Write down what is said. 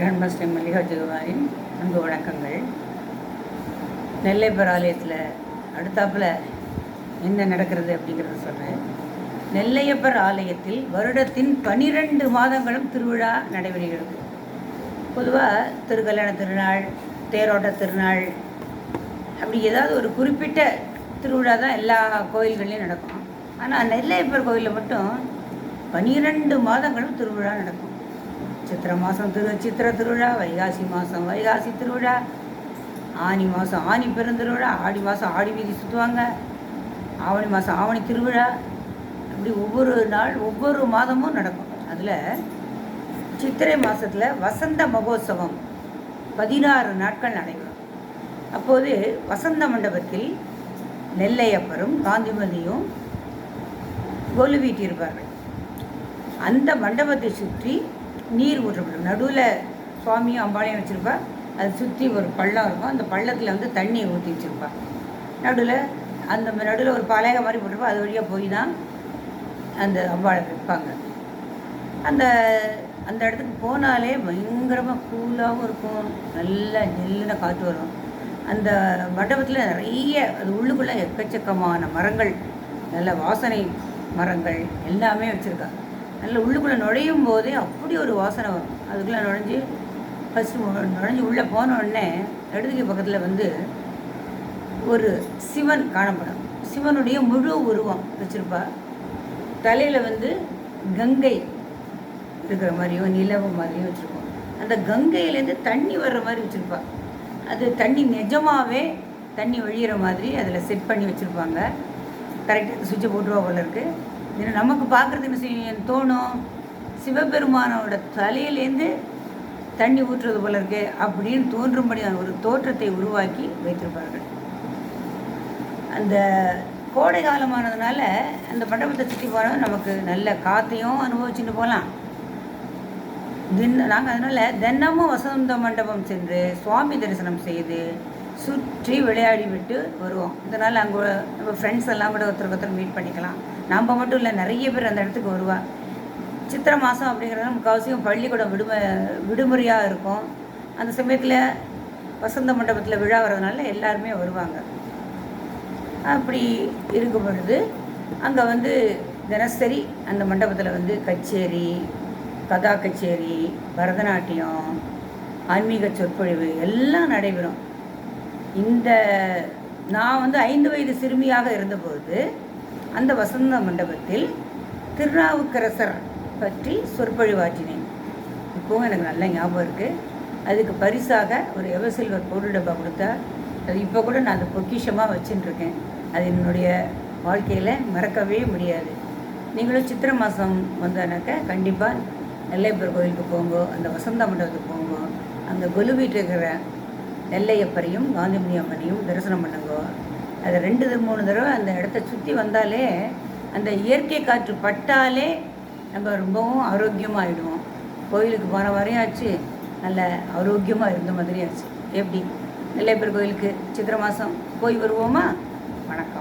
Grandmaster Mallika ஜெகவாரின் அன்பு வணக்கங்கள். நெல்லை ஆலயத்தில் அடுத்தாப்புல என்ன நடக்கிறது அப்படிங்கிறத சொல்கிறேன் நெல்லையப்பர் ஆலயத்தில் வருடத்தின் பனிரெண்டு மாதங்களும் திருவிழா நடைபெறுகிறது. பொதுவாக திருக்கல்யாண திருநாள் தேரோட்ட திருநாள் அப்படி ஏதாவது ஒரு குறிப்பிட்ட திருவிழா தான் எல்லா கோயில்கள்லையும் நடக்கும். ஆனால் நெல்லையப்பர் கோயிலில் மட்டும் பனிரெண்டு மாதங்களும் திருவிழா நடக்கும். சித்திரை மாதம் திரு சித்திர திருவிழா வைகாசி மாதம் வைகாசி திருவிழா ஆனி மாதம் ஆனி பெருந்திருவிழா ஆடி மாதம் ஆடி வீதி சுற்றுவாங்க ஆவணி மாதம் ஆவணி திருவிழா. அப்படி ஒவ்வொரு நாள் ஒவ்வொரு மாதமும் நடக்கும். அதில் சித்திரை மாதத்தில் வசந்த மகோத்சவம் பதினாறு நாட்கள் நடைபெறும். அப்போது வசந்த மண்டபத்தில் நெல்லையப்பரும் காந்திமதியும் கொலு வீட்டியிருப்பார்கள் அந்த மண்டபத்தை சுற்றி நீர் ஊற்றப்படும் நடுவில் சுவாமியும் அம்பாளையும் வச்சுருப்பா. அதை சுற்றி ஒரு பள்ளம் இருக்கும். அந்த பள்ளத்தில் வந்து தண்ணியை ஊற்றி வச்சுருப்பா. நடுவில் அந்த நடுவில் ஒரு பலகை மாதிரி போட்டிருப்பா. அது வழியாக போய் தான் அந்த அம்பாளை வைப்பாங்க. அந்த அந்த இடத்துக்கு போனாலே பயங்கரமாக கூலாகவும் இருக்கும். நல்லா நெல்லுன காற்று வரும். அந்த மண்டபத்தில் நிறைய அது உள்ளுக்குள்ளே எக்கச்சக்கமான மரங்கள் நல்ல வாசனை மரங்கள் எல்லாமே வச்சுருக்காங்க நல்ல உள்ளுக்குள்ளே நுழையும் போதே அப்படி ஒரு வாசனை வரும். அதுக்குள்ளே நுழைஞ்சு ஃபஸ்ட்டு நுழைஞ்சு உள்ளே போன உடனே இடதுக்கு பக்கத்தில் வந்து ஒரு சிவன் காணப்படும். சிவனுடைய முழு உருவம் வச்சுருப்பா. தலையில் வந்து கங்கை இருக்கிற மாதிரியும் நிலவு மாதிரியும் வச்சுருப்போம் அந்த கங்கையிலேருந்து தண்ணி வர்ற மாதிரி வச்சுருப்பா. அது தண்ணி நிஜமாகவே தண்ணி வழியிற மாதிரி அதில் செட் பண்ணி வச்சுருப்பாங்க. கரெக்டாக சுவிட்சை போட்டுருவா போல இருக்குது ஏன்னா நமக்கு பார்க்குறதுக்கு செய்ய தோணும் சிவபெருமானோட தலையிலேருந்து தண்ணி ஊற்றுறது போல இருக்கு அப்படின்னு தோன்றும்படியான ஒரு தோற்றத்தை உருவாக்கி வைத்திருப்பார்கள். அந்த கோடை காலமானதுனால அந்த மண்டபத்தை சுற்றி போனால் நமக்கு நல்ல காற்றையும் அனுபவிச்சுட்டு போகலாம். தின் நாங்கள் அதனால் தினமும் வசந்த மண்டபம் சென்று சுவாமி தரிசனம் செய்து சுற்றி விளையாடி விட்டு வருவோம். இதனால் அங்கே நம்ம ஃப்ரெண்ட்ஸ் எல்லாம் கூட ஒருத்தருக்கு ஒருத்தர் மீட் பண்ணிக்கலாம். நம்ம மட்டும் இல்லை நிறைய பேர் அந்த இடத்துக்கு வருவாள் சித்திரை மாதம் அப்படிங்கிறது முக்கால்வாசியும் பள்ளிக்கூடம் விடுமு விடுமுறையாக இருக்கும். அந்த சமயத்தில் வசந்த மண்டபத்தில் விழா வர்றதுனால எல்லாருமே வருவாங்க. அப்படி இருக்கும் பொழுது அங்கே வந்து தினசரி அந்த மண்டபத்தில் வந்து கச்சேரி கதா கச்சேரி பரதநாட்டியம் ஆன்மீக சொற்பொழிவு எல்லாம் நடைபெறும். இந்த நான் வந்து ஐந்து வயது சிறுமியாக இருந்தபோது அந்த வசந்த மண்டபத்தில் திருநாவுக்கரசர் பற்றி சொற்பொழிவாற்றினேன். இப்போவும் எனக்கு நல்ல ஞாபகம் இருக்குது அதுக்கு பரிசாக ஒரு எவசில்வர் பொருள் டப்பா கொடுத்தா அது இப்போ கூட நான் அதை பொக்கிஷமாக வச்சுட்டுருக்கேன். அது என்னுடைய வாழ்க்கையில் மறக்கவே முடியாது. நீங்களும் சித்திரை மாதம் வந்தனாக்க கண்டிப்பாக நெல்லையப்பர் கோயிலுக்கு போங்க அந்த வசந்த மண்டபத்துக்கு போங்க அந்த கொலு வீட்டில் இருக்கிற நெல்லையப்பரையும் காந்திமணி அம்மனையும் தரிசனம் பண்ணுங்க. அது ரெண்டு மூணு தடவை அந்த இடத்த சுற்றி வந்தாலே அந்த இயற்கை காற்று பட்டாலே நம்ம ரொம்பவும் ஆரோக்கியமாக ஆகிடுவோம் கோயிலுக்கு போன வரையும் ஆச்சு. நல்ல ஆரோக்கியமாக இருந்த மாதிரி ஆச்சு எப்படி? நெல்லையப்பர் கோயிலுக்கு சித்திரை மாதம் போய் வருவோமா? வணக்கம்.